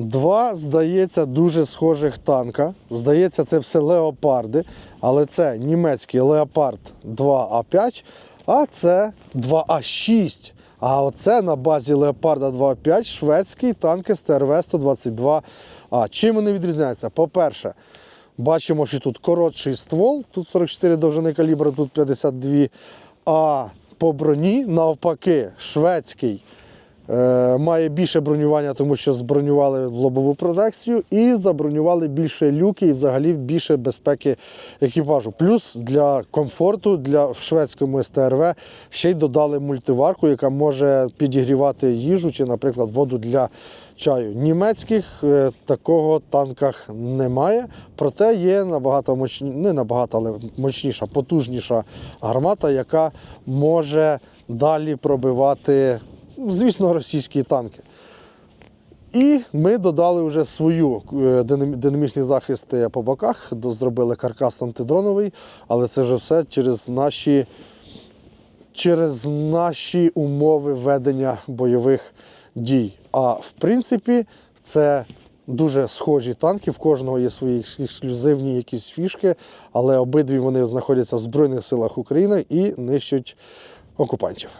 Два, здається, дуже схожих танка. Здається, це все леопарди, але це німецький леопард 2А5, а це 2А6. А оце на базі леопарда 2А5 шведський танк СТРВ 122 А. Чим вони відрізняються? По-перше, бачимо, що тут коротший ствол, тут 44 довжини калібру, тут 52. А по броні, навпаки, шведський має більше бронювання, тому що збронювали в лобову протекцію і забронювали більше люки і взагалі більше безпеки екіпажу. Плюс для комфорту для в шведському СТРВ ще й додали мультиварку, яка може підігрівати їжу чи, наприклад, воду для чаю. Німецьких е, такого танках немає, проте є набагато мощні, не набагато, але мощніша, потужніша гармата, яка може далі пробивати звісно, російські танки. І ми додали вже свою е, динам- динамічні захисти по боках, зробили каркас антидроновий, але це вже все через наші, через наші умови ведення бойових дій. А в принципі, це дуже схожі танки, в кожного є свої ексклюзивні якісь фішки, але обидві вони знаходяться в Збройних силах України і нищать окупантів.